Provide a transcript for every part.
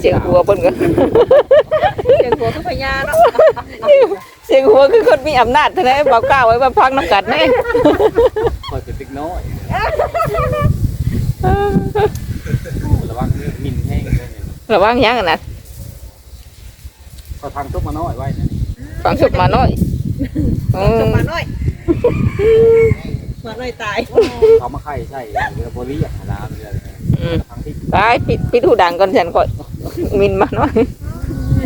เสียงหัวเพิ่นก็เสียงหัวคือพญาเนาะเสียงหัวคือคนมีอำนาจเท่านั้นเบาก้าวไว้มาพังน้ำกัดแน่คอยเป็นเด็กน้อยระวังมินแห้งเลยเนี่ยระวังหยังอะนะก็ทางตุ๊กมาน้อยไว้นะฟังสุดมาหน่อยเอจองมาหน่อยมาหน่อยตายเขามาไข่ใช่เรือโบลีอะน้ำเรืออืมทางที่ไปปิดปิดหูดังก่อนฉันก่อน มินมาหน่อย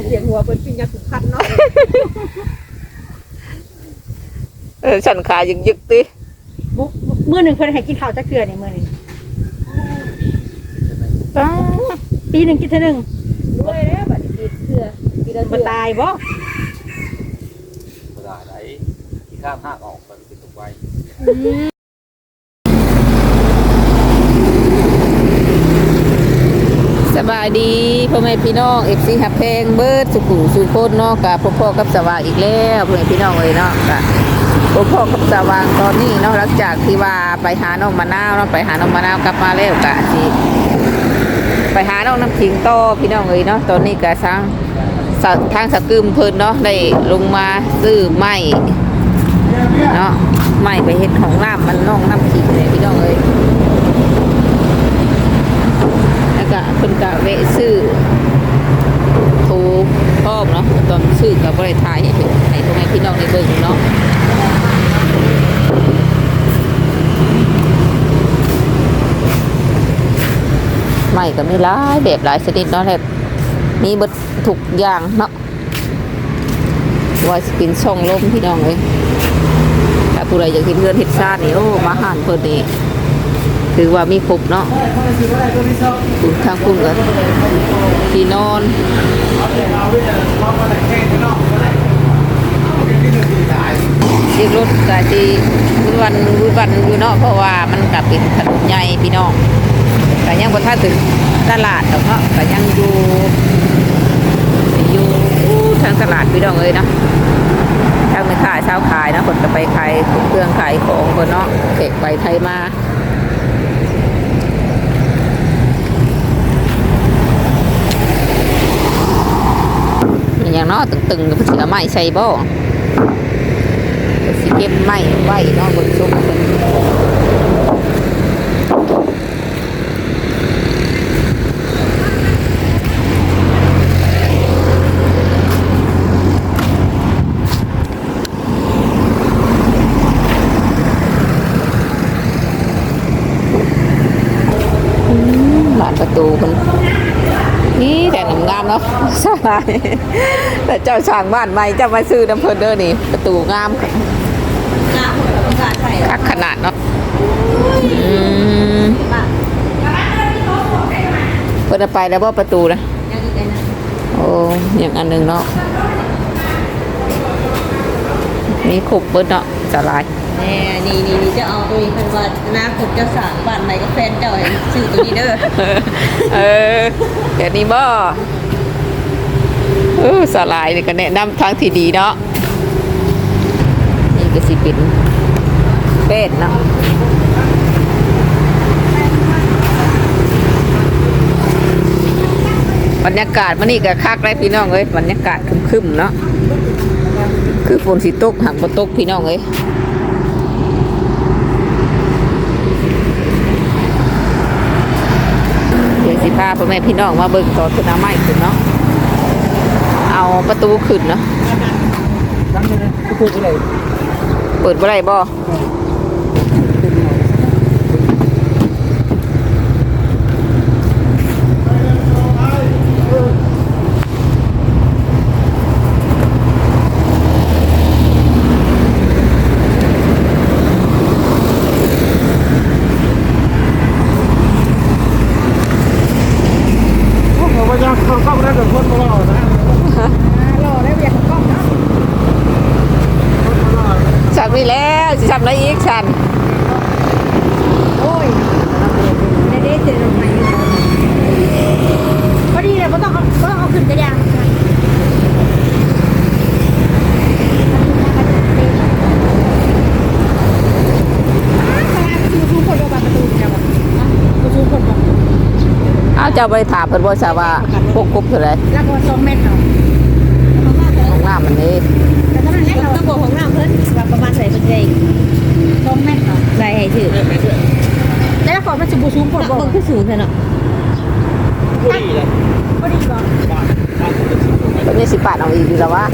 เสียงหัวเป็นปิญญาสุขันเนาะเออฉันขายึกยึกๆติบุมื้อหนึงเพิ่นให้กินข้าวจักเทื่อนี่มื้อหนึงอ้าปีหนึงกินเทื่อหนึงด้วยแล้วบัดนี้กินเสือกินแล้วบ่ตายบ่กระดาษไหนที่ข้ามหักออกไปเป็นตุกไว้ สบายดีพ่อแม่พี่น้องเอฟซีฮับเพลงเบิร์ดสุขุมสุโคตรเนาะกับพ่อพ่อกับสว่างอีกแล้วพ่อแม่พี่น้องเลยเนาะกับพ่อพ่อกับสว่างตอนนี้เนาะหลังจากที่ว่าไปหาน้องมะนาวเนาะไปหาน้องมะนาวกลับมาแล้วกะสิไปหาน้องน้ำขิงโตพี่น้องเลยเนาะตอนนี้กะทางทางสกึมเพิ่นเนาะได้ลงมาซื้อไม้เนาะไม้ไปเฮ็ดของน้ำมันน้องน้ำขิงเลยพี่น้องเลย เพิ่นก็แวะซื้อโทรพร้อมเนาะตอนซื้อกับบริทายให้เพิ่นให้พ่อแม่พี่น้องได้เบิ่งเนาะใหม่ก็มีหลายแบบหลายชนิดเนาะแบบมีบดทุกอย่างเนาะว่าสปินช่องลมพี่น้องเลยถ้าผู้ใดอยากเห็นเพื่อนเห็ดชาตินี่โอ้มาหานเพิ่นนี่ ถือว่ามีครบเนาะคุณข้างคุณกันที่นอนเรียกรถกะที่วันวันอยู่เนาะเพราะว่ามันกลับเป็นถนนใหญ่พี่น้องแต่ยังพอถ้าถึงตลาดดอกเนาะแต่ยังอยู่อยู่ทางตลาดพี่น้องเลยเนาะทางไม่ขายเช้าขายนะคนก็ไปขายเครื่องขายของคนเนาะเขกไปไทยมา อย่างเนาะตึงๆกับเสือไม้ใส่บ่สิเก็บไม้ไว้เนาะบนซุ้มเพิ่นอืมบานประตูเพิ่น งงามๆเนาะสบายแต่เจ้าช่างบ้านใหม่จะมาซื้อน้ำเพลินเด้อนี่ ประตูงามน้ำหัวประกาศใส่คักขนาดเนาะอืมเพิ่นเอาไปแล้วบ่ประตูนะยังอีกไอ้นะโอ้อย่างอันหนึงเนาะมีครบเบิดเนาะสลาย แน่นี่นี่นี่จะเอาตัวนี้เป็นว่าอนาคตจะสร้างบ้านใหม่กับแฟนเจ้าให้ซื้อตัวนี้เด้อเออเดี๋ยวนี้บ่เออสลายนี่ก็แนะนำทางที่ดีเนาะนี่ก็สิเป็นเป็ดเนาะบรรยากาศมันนี่ก็คักได้พี่น้องเอ้ยบรรยากาศคึมๆเนาะคือฝนสิตกหักบ่ตกพี่น้องเอ้ย เดี๋ยวสิ พาพ่อแม่พี่น้องมาเบิ่งตอนขึ้นเอาไม้ขึ้นเนาะเอาประตูขึ้นเนาะตั้งเลยทุกคนเลยเปิดบ่ได้บ่ฉันมีแล้วสิทำอะไรอีกฉัน โอ้ยได้ได้เจอลงใหม่อยู่พอดีเลยบ่ต้องเอาบ่ต้องเอาขึ้นกระยางชูคนเอาประตูจะบ่ชูคนบ่เอาเจ้าบ่ได้ถามเพิ่นบ่ทราบว่าพวกกบเท่าไหร่แล้วก็สองเมตรเนาะของน้ำมันนี่แต่ถ้ามันเล็กแล้วเราก็บอกของน้ำเพิ่นว่าประมาณใส่เป็นใจสองเมตรเนาะใส่ให้ถือแล้วก่อนมันจะบูสูงกว่าแล้วบ่มันคือสูงแท้เนาะผู้ดีเลยพอดีบ่บ้านบ้านเป็นสิบกว่าเมตรเพิ่นนี่สิปาดเอาอีกอยู่แล้วว่า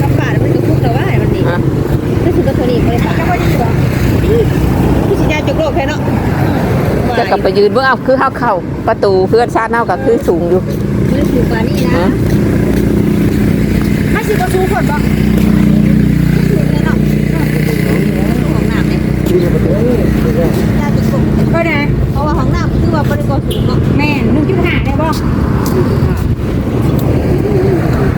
กับป่ามันก็คุกแต่ว่ามันนี่ฮะก็คือตัวนี้บ่ได้ค่ะจะพอดีบ่ผู้สิยาจกโลกแท้เนาะ จะกลับไปยืนเบิ่งเอาคือเฮาเข้าประตูเพื่อนชาติเฮาก็คือสูงอยู่มันสูงกว่านี้นะฮะมันสิบูสูงกว่าบ่สูงแท้เนาะของน้ำเนี่ยยาจกโลกก็ได้เพราะว่าของน้ำคือว่าบ่ได้บ่สูงเนาะแม่น1.5ได้บ่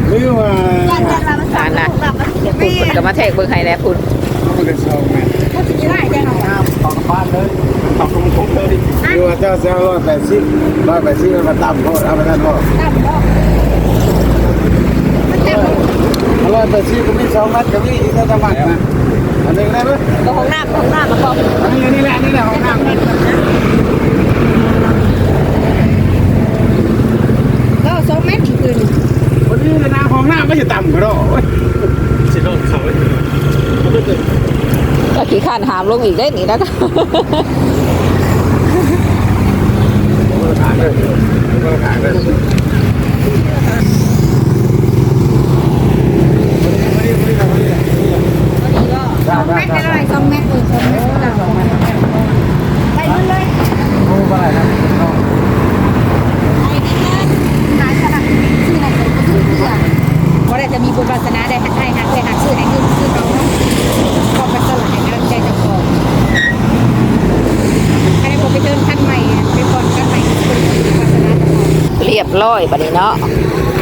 หรือว่าย่านย่านว่ามันสูงของน้ำมันสิพุ่นเพิ่นก็มาแทกเบิ่งให้แล้วพุ่นมันก็เศร้าแม่ก็สิได้จังเนาะน้ำขอ งบ้านเลยตกลงทุกเลยหรือว่าเจ้าเจ้าร้อยแปดสิบร้อยแปดสิบมันต่ำโคตรเอาไปนั่นบ่ตามบ่มันตามบ่ร้อยแปดสิบก็มีสองมัดก็มีอีกแล้วจะมัดนะอันนี้ได้ไหมก็ของน้ำของน้ำมันก็อันนี้นี่แหละนี่แหละของน้ำก็สองเมตรคืนวันนี้นะของน้ำไม่ใช่ต่ำก็ได้สิโดนเขาเลยก็ ขี้ข้านหามลงอีกได้นี่แล้วก็ขายเลยขายเลองเมตรได้ไรสองเมตรเออสองเมตรได้สองเมตรไปนู่นเลยโอ้บ้านะนายขนาดชื่ออะไรเพื่อว่าได้จะมีบุญวาสนาได้ให้ให้หักให้หักชื่อให้เงินชื่อเขาก็ไปสลัดให้กำลังใจเจ้าของให้ผมไปเดินขั้นใหม่ไปก่อนขั้นใหม่คือบุญวาสนาเจ้าของ เรียบร้อยบัดนี้เนาะ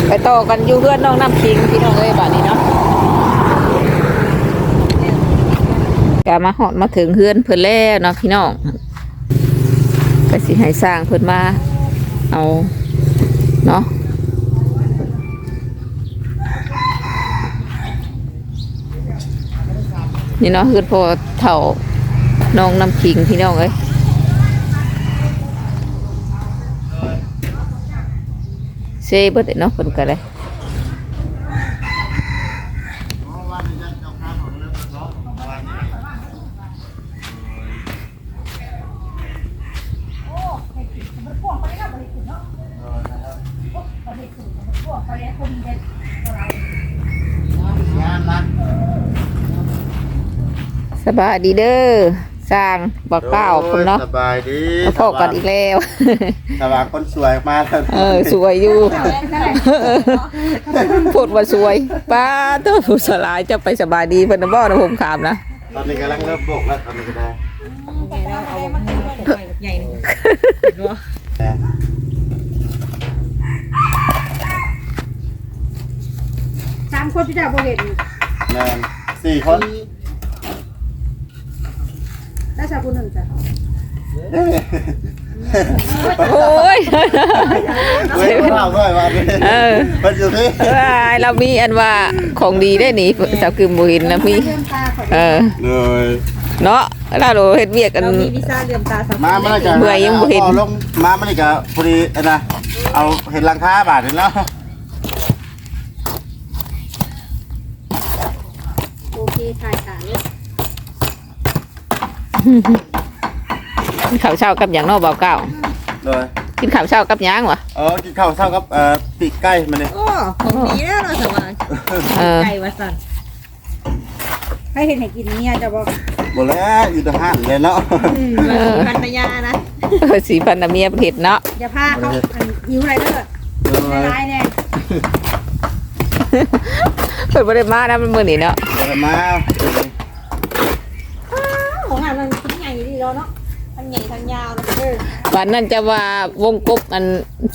ไปต่อกันอยู่เพื่อนน้องน้ำคิงพี่น้องเอ้ยบัดนี้เนาะก็มาหอดมาถึงเพื่อนเพิ่นแล้วเนาะพี่น้องก็สิให้สร้างเพิ่นมาเอาเนาะนี่เนาะคือพอเถ่าน้องน้ำคิงพี่น้องเอ้ย ซ่เบิดเนาะเพิ่นก็ได้สบายดีเด้อ สร้างบอกเก้าคนเนาะสบายดีมาพบกันอีกแล้วสว่างคนสวยมาแล้วเออสวยอยู่พูดว่าสวยป้าตัวผู้สลายจะไปสบายดีเพิ่นนะบ่นะผมขามนะตอนนี้กำลังเริ่มบกแล้วตอนนี้ก็ได้ใหญ่หนึงเห็นบ่สามคนที่จะบ่เห็นแมนสี่คน ได้ชาวคนหนึ่งจ้ะ โอ้ยเว้ยข้าด้วยวันนี้เออมันอยู่ที่ว้าเรามีอันว่าของดีได้นี่สาวกึมบ่เห็นนะพี่เออเลยเนาะเราโดเฮ็ดเวียกกันเรามีวีซ่าเลื่อมตาสักมาเมื่อไหร่จะเบื่อยังบ่เห็นลงมาเมื่อไหร่จะพอดีนะเอาเห็นราคาบาทนี่แล้วโอเคถ่ายขาเลย กินข้าวเช้ากับหยังเนาะเบาเก้าเลยกินข้าวเช้ากับหยังวะเออกินข้าวเช้ากับเอ่อปีกไก่มาเนี่ยโอ้ของดีแล้วเราสว่างเออไก่ว่าสั่นให้เห็นให้กินเนี่ยจะบอกหมดแล้วอยู่ทหารเลยเนาะเออพันธยานะ เออสีพันธุ์เมียเผ็ดเนาะอย่าพาเขาอันหิวอะไรเด้อเลยร้ายแน่เพิ่นบ่ได้มานะมันมื้อนี้เนาะเดี๋ยวมาของงานมันชิ้นใหญ่ดีแล้วเนาะทั้ง ใหญ่ทั้งยาวนะเออวันนั้นจะว่าวงกบอัน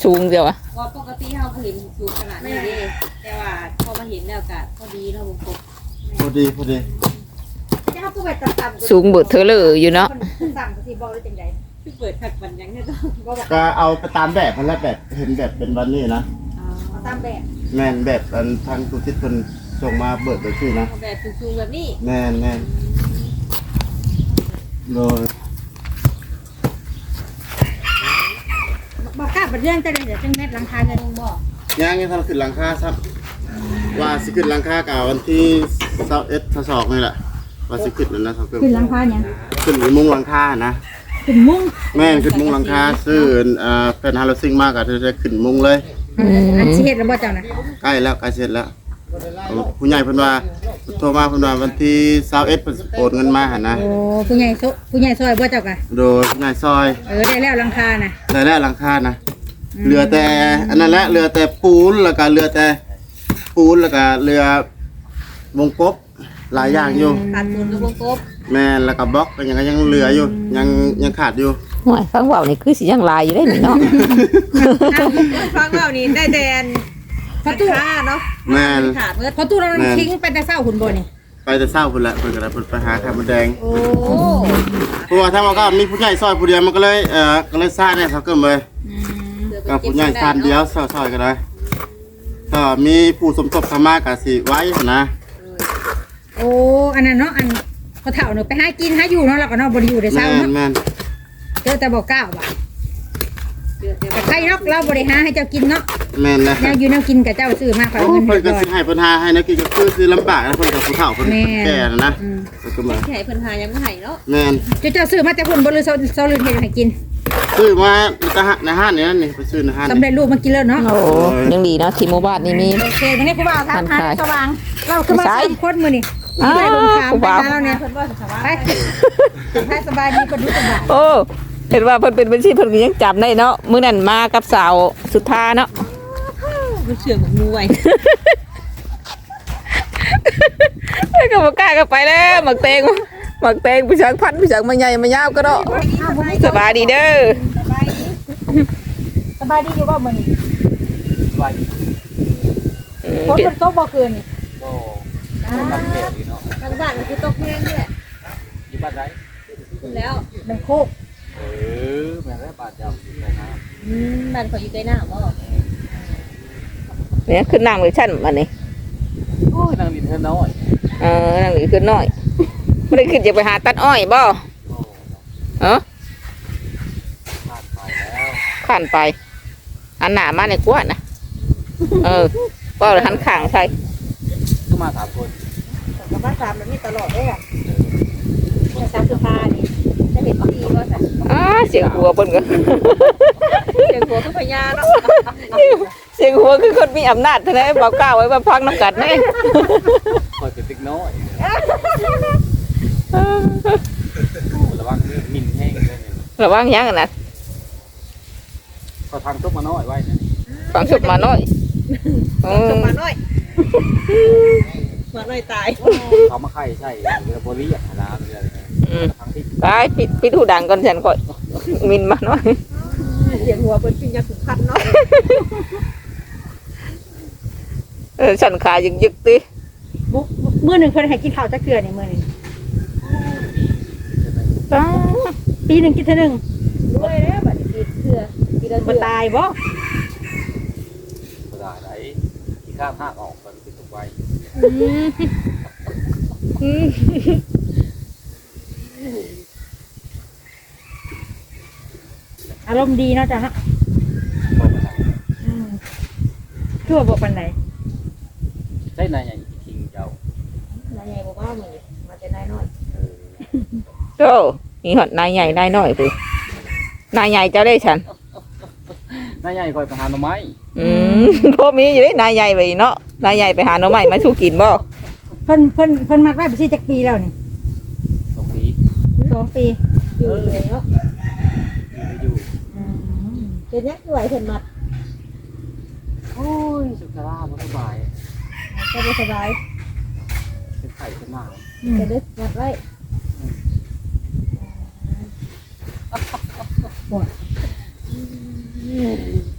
สูงเดียวอะว่าปกติเราเห็นสูงขนาดนี้เด้แต่ว่าพอมาเห็นแล้วก็พอดีเราวงกบพอดีพอดีจะเขาพูดแบบต่ำๆสูงเบิดเธอเลยอยู่เนาะคนสั่งก็สิบอกได้จังไดคือเปิดผักบันยังเนี่ยต้องบอกบอกก็เอาไปตามแบบมันแล้วแบบเห็นแบบเป็นวันนี้นะเอาตามแบบแมนแบบอันทางทุกทิศคนส่งมาเบิดไปที่นะเอาแบบสูงๆแบบนี้แมนแมนโดย บอกกล้าบัดเรื่องจะได้เดี๋ยวจังแม่หลังคาจะลงบ่ย่างยังทำขึ้นหลังคาครับ ว่าสิขึ้นหลังคาเก่าวันที่เสาเอ็ดสองนี่แหละว่าสิขึ้นนั่นนะเขาเพิ่มขึ้นหลังคาเนี่ยขึ้นมุ้งหลังคานะขึ้นมุ้งแม่นขึ้นมุ้งหลังคาซื้อเอ่อเป็นฮาร์ลซิงมากอะเธอจะขึ้นมุ้งเลยอันสิเฮ็ดแล้วบ่เจ้าน่ะใกล้แล้วใกล้เสร็จแล้ว ผู้ใหญ่เพิ่นว่าโทรมาเพิ่นว่าวันที่21เพิ่นสิโอนเงินมาหั่นนะ โอ้ผู้ใหญ่โซผู้ใหญ่ซอยบ่เจ้ากะโดยผู้ใหญ่ซอยเออได้แล้วหลังคาน่ะได้แล้วหลังคานะเหลือแต่อันนั้นแหละเหลือแต่ปูนแล้วก็เหลือแต่ปูนแล้วก็เรือวงกบหลายอย่างอยู่ขาดทุนกับวงกบแม่นแล้วก็บล็อกก็ยังก็ยังเหลืออยู่ ยังยังขาดอยู่ห่วยฟังเว่านี่คือสิยังลายอยู่ได้นี่เนาะ ฟังเล่านี่ได้แต่อัน ประตู ค่าเนาะแม่น ขาดเมื่อประตูเรามันทิ้งไปแต่เช้าหุ่นบ่นี่ไปแต่เศร้าพุ่นละเพิ่นก็ได้เพิ่นไปหาไข่มดแดงโอ้เพราะว่าถ้าว่าก็มีผู้ใหญ่ซอยผู้เดียวมันก็เลยเอ่อก็เลยซ่าเนี่ยเขาเกิมเลยกับผู้ใหญ่ซานเดียวซอยๆก็ได้ก็มีผู้สมทบเข้ามาก็สิไว้นะโอ้อันนั้นเนาะอันพอเฒ่าเนาะไปหากินหาอยู่เนาะเราก็เนาะบ่ได้อยู่ได้เช้าแม่นเนาะแม่นเจอแต่บ่กล้าบ่แต่ใครเนาะเราบ่ได้หาให้เจ้ากินเนาะแม่นเลยแนวอยู่แนวกินกับเจ้าซื้อมาฝากโอ้เงินเพิ่นก็เรียบร้อยสิให้เพิ่นหาให้นะกินก็คือคือลำบากนะเพิ่นกับผู้เฒ่าเพิ่นแม่นแก่นะนะอืมเพิ่นก็มาที่ให้เพิ่นหายังบ่ให้เนาะแม่นเจ้าเจ้าซื้อมาแต่คนบ่หรือเซาเซาลืมเฮ็ดให้กินซื้อมาในห้างในห้างนี่นั่นนี่ไปซื้อในห้างสำเร็จรูปมากินแล้วเนาะโอ้ยังดีเนาะที่หมู่บ้านนี่มีโอเควันนี้ครูบ่าวทักทันทาทายยสว่างเราคือมาไม่ใช่สามคนมื้อนี่อ้าวไปลงขามครูไปบ่าวหาเราเนี่ยเพิ่นว่าสบายไปให้สบายดีก็ดูสบายโอ้ เห็นว่าเพิ่นเป็นบัญชีเพิ่นก็ยังจำได้เนาะมื้อนั้นมากับสาวสุธาเนาะมันเชื่อเหมือนงูไว้ไอ้ก็บ่กล้าก็ไปแล้วหมักเตงหมักเตงผู้ชักพันผู้ชักมาใหญ่มายาวก็เนาะสบายดีเด้อสบายดีอยู่บ่มื้อนี้ไว้อืมฝนมันตกบ่เกินนี่ก็ทำเกี่ยวดีเนาะทางบ้านมันคือตกแห้งนี่แหละอยู่บ้านไรแล้วมันโคก เออแม่ได้บาดเจ็บอยู่นะอืมบ้านเขาอยู่ใกล้หน้าบ่เนี่ยขึ้นนั่งเลยชั้นบัดนี้โอ้ยนางดินเธอน้อยเออนั่งอยู่ขึ้นน้อยบ่ได้ขึ้นจะไปหาตัดอ้อยบ่โอ้เออผ่านไปแล้วข้านไป อันหน้ามาในกวนนะเออบ่เลยหันข้างใส่ก็มาสามคน กับบ้านสามแบบนี้ตลอดเลยอะเนี่ยสามสุภานี่จะ เป็นปีก็แต่อ้าเสียงหัวเพิ่นก็เสียงหัวคือพญาเนาะเสียงหัวคือคนมีอำนาจเท่านั้นบอกกล่าวไว้ว่าพักน้ำกัดแน่คอยเป็นติ๊กน้อยระวังมินแห้งเลยเนี่ยระวังหยังอะนะก็ทางตุ๊กมาน้อยไว้เนี่ยฟังสุดมาหน่อยอืจมบมาหน่อยมาหน่อยตายเขามาไข่ใช่เรือโบลี่อะนะเรืออะไร เนี่ยอืมทางที่ไปปิดปิดหูดังก่อนฉันก่อนมินมาหน่อยเสียงหัวเป็นปิญญาขุนพันเนาะเออฉันขายึกยึกติบุมื้อหนึงเพิ่นให้กินข้าวจักเทื่อนี่มื้อนี้อ้าปีหนึงกินเทื่อหนึงด้วยแล้วบัดนี้กินเถื่อกินแล้วบ่เถื่อตายบ่ภาษาไหนที่ข้ามห้าออกมันเป็นตัวไว อืมอืมอารมณ์ดีเนาะจ้ะเนาะบอกมาไหนอืมทั่วบ่ปานใดได้นายอย่างคิงเจ้านายใหญ่บอกว่ามือมาจะได้น้อยเออโตมีหอดนายใหญ่นายน้อยตินายใหญ่เจ้าได้ฉันนายใหญ่คอยไปหาหน่อไม้อืมพวกมีอยู่ได้นายใหญ่ไปเนาะนายใหญ่ไปหาหน่อไม้มาสู้กินบ่เพิ่นเพิ่นเพิ่นมักไว้ไปสิจักปีแล้วนี่สองปีสองปีอยู่เลยเนาะอยู่อืม เป็นยักษ์ไหวเพิ่นมัดโอ้ยสุขภาพมันสบายก็ได้สบายเป็นไข่เป็นหนาวอืมจะได้มัดไว้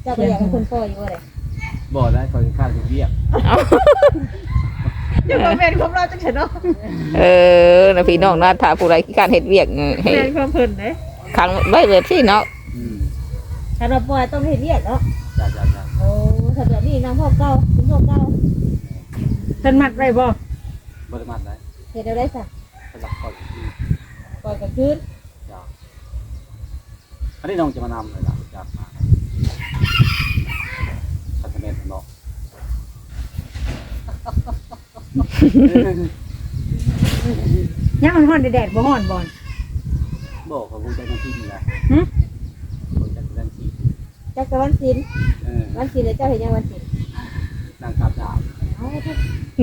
เจ้าก็อยากให้คนพ่ออยู่อะไรบอกได้คอยข้าวเบี้ยจะมาเป็นความเราจังเฉยเนาะเออนะพี่น้องนะถ้าผู้ใดขี้การเฮ็ดเวียกเออให้เป็นความเพิ่นเด้ขังไว้แบบที่เนาะ สาหรับปอยต้องเห็นเรียกเนาะจ้าจ้าจ้าโอ้สำบนี้น้ำพ่อเก่าคุณพ่อเก่าเพิ่นมัดไรบ่บริมาตรได้เห็นเอาได้สักสำหรับคนที่ปล่อยกับคืนจ้าอันนี้น้องจะมานำเลยนะจากมาพัฒนาเนาะย่งมันห่อนแดดบ่ห่อนบ่อนบอกเขาคงใจด้น้ำที่นี่นะหึ จักรวันศิลป์เออวันศิลป์แล้วเจ้าเห็นยังวันศิลป์นางกลับดาบเอาเถอะ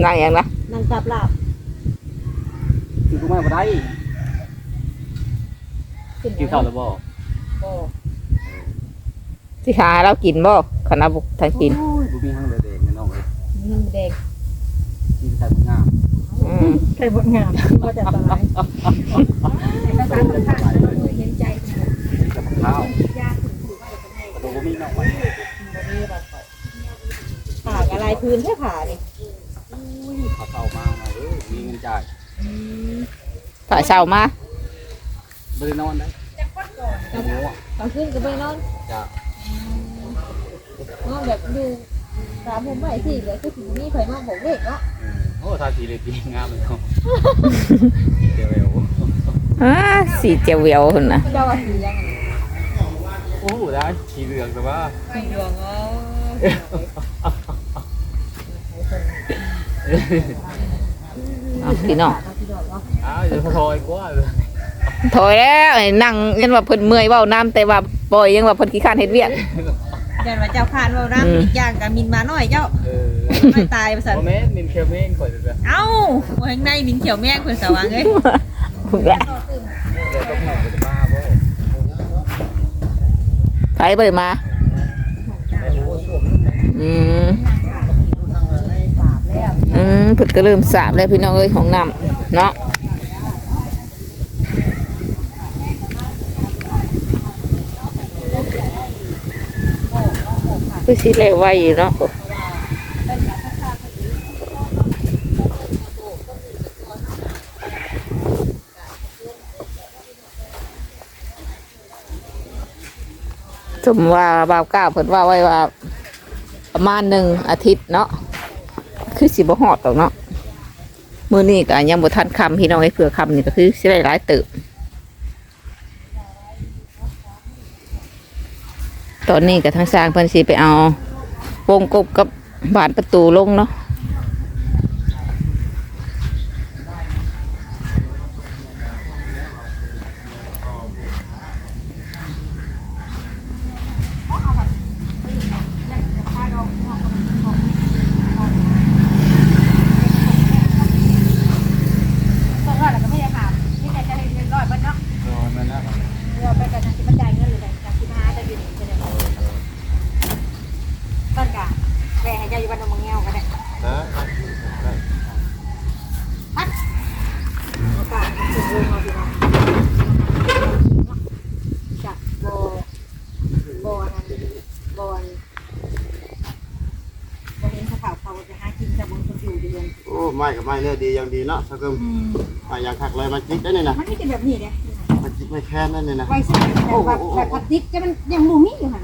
นั่งอย่างนะนั่งกลับลาบคือกูไม่มาได้ขึ้นกินข้าวแล้วบ่โอ้สิหาเรากินบ่คณะบุกทางกินโอ้ยกูมีห้างเลยเด็กน้องเลยเงินแดงกินแต่งามอืมใครบ่งามก็จะตายภาษาคนทางเห็นใจกับข้าว แต่กูมีน้องไว้บ่มีบัดข่อยผ่าอะไรพื้นแค่ผ่านี่เขาเข้ามาเนาะเออมีเงินจ่ายฝ่ายเช้ามาไม่ได้นอนได้โอ้โหกลางคืนก็ไปนอนจะนอนแบบดูตามผมไปสิเหลือคือถึงนี่ไผมาบอกเลขเนาะโอ้ทาสีเลยดีงามเลยเนาะ เดี๋ยวเร็วอ่าสีเจียวเวียวหุ่นนะเจ้าว่าสียังไงโอ้โหได้สีเหลืองแต่ว่าสีเหลืองอ๋อเอาพี่น้องอ้าวจะพอยกว่าเลยถอยแล้วไอ้นั่งยันว่าเพิ่นเมื่อยเว้าน้ำแต่ว่าปล่อยยังว่าเพิ่นขี้ข้านเฮ็ดเวียกแต่ว่าเจ้าคานว่าน้ำอีกอย่างกับมินมาหน่อยเจ้าเออไม่ตายภาษาโมเมนต์มินเคลเมงข่อยจะเอ้าโอ้ยข้างในมินเขียวแม่งเพิ่นสว่างเอ้ยพุ่นแหละเดี๋ยวต้องหน่อยจะมาบ่ ไปเบิ่มา อืมอืมเพิ่นก็เริ่มสาบแล้วพี่น้องเอ้ยของน้ำเนาะคือสิเลยไว้อยู่เนาะ สมว่าบ่าวก้าวเพิ่นว่าไว้ว่า ประมาณหนึ่งอาทิตย์เนาะคือสิบ่ฮอดดอกเนาะมือนี้ก็ยังบ่ทันคำพี่น้องให้เผื่อคำนี่ก็คือสิได้หลายเติบตอนนี้ก็ทางสร้างเพิ่นสิไปเอาวงกบกับบานประตูลงเนาะ โอ้ไม่กับไม่เนื้อดีอย่างดีเนาะสักกึมมาอย่างคักเลยมาจิกได้นี่นะมันไม่เป็นแบบนี้เลยมาจิกไม่แค้นได้นี่นะไว้ใส่แบบแบบแบบพลาสติกจะมันยังบ่มีอยู่หั่น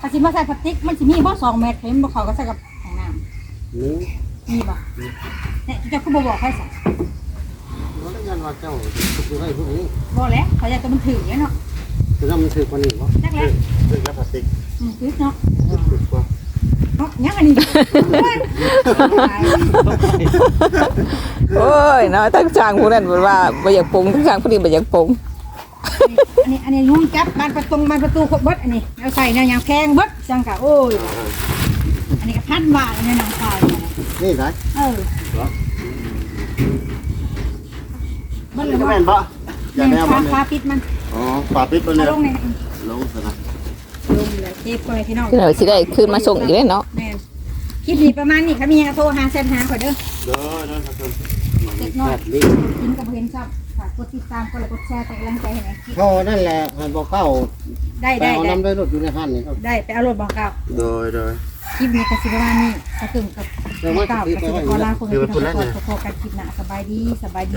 ถ้าสิมาใส่พลาสติกมันสิมีบ่2เมตรเห็นบ่เขาก็ใส่กับของน้ำนี่มีบ่เนี่ยเจ้าก็บ่บอกใครสั่งเราได้ยันว่าเจ้าคือให้พวกนี้บ่แล้วเขาจะมันถือเนาะ คือถ้ามันถือคนอื่นเนาะถือแล้วพลาสติกอืมถือเนาะ ถือ กว่าเนาะยังอันนี้โอ้ยเนาะทั้งสร้างผู้นั้นเพิ่นว่าบ่อยากปรุงทั้งสร้างผู้นี้บ่อยากปรุงอันนี้อันนี้ยุ่งจับบานประตูบานประตูครบเบิดอันนี้เอาใส่แนวยางแพงเบิดจังกะโอ้ยอันนี้ก็พันบาทอันนี้นางขายนี่ไหนเออเบิดเลยจะว่าแม่นปะอย่าเนี่แนยวมัฟ้านฟ้าปิดมันอ๋อฝาปิดไปเอาเลยลงในลงซะนะ ลงเลยเจ็บคนเลยพี่น้องคือเราสิได้คืนมาส่งอีกแล้วเนาะแม่นคลิปนี้ประมาณนี้ค่ะมียังโทรหาแซมหาก่อนเด้อ เด้อเด้อสักกึมเล็กน้อย กินกับเพื่อนชอบฝากกดติดตามกดไลค์กดแชร์เป็นกำลังใจให้หน่อยพอนั่นแหละหันบอกเก้าได้ไปได้เอาได้น้ำได้รถอยู่ในหันนี่ครับได้ไปเอารถบอกเก่าโดยโดย คลิปนี้ก็สิประมาณนี้กระตึมกับบอกเก่ากับสิบกรลาคนที่ทำขอขอกันคลิปหน้าสบายดีสบายดี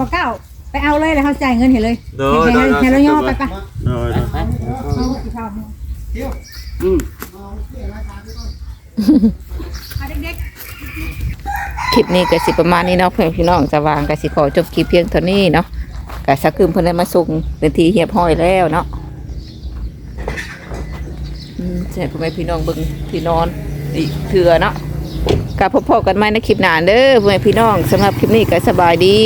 บอกเก่าไปเอาเลยแล้วเขาจ่ายเงินเห็นเลยโดยโดยเห็นแล้วย่อไปปะโดยโดย เอาสิเท่า นี้อืมเอาเด็กคลิปนี้ก็สิประมาณนี้เนาะเพื่อนพี่น้องจะวางก็สิขอจบคลิปเพียงเท่านี้เนาะก็สักคืนเพิ่นได้มาส่งเป็นทีเฮียบห้อยแล้วเนาะอืมใช่พ่อแม่พี่น้องเบิ่งที่นอนอีกเถื่อเนาะๆกับพบๆกันใหม่ในคลิปหน้าเด้อพ่อแม่พี่น้องสำหรับคลิปนี้ก็สบายดี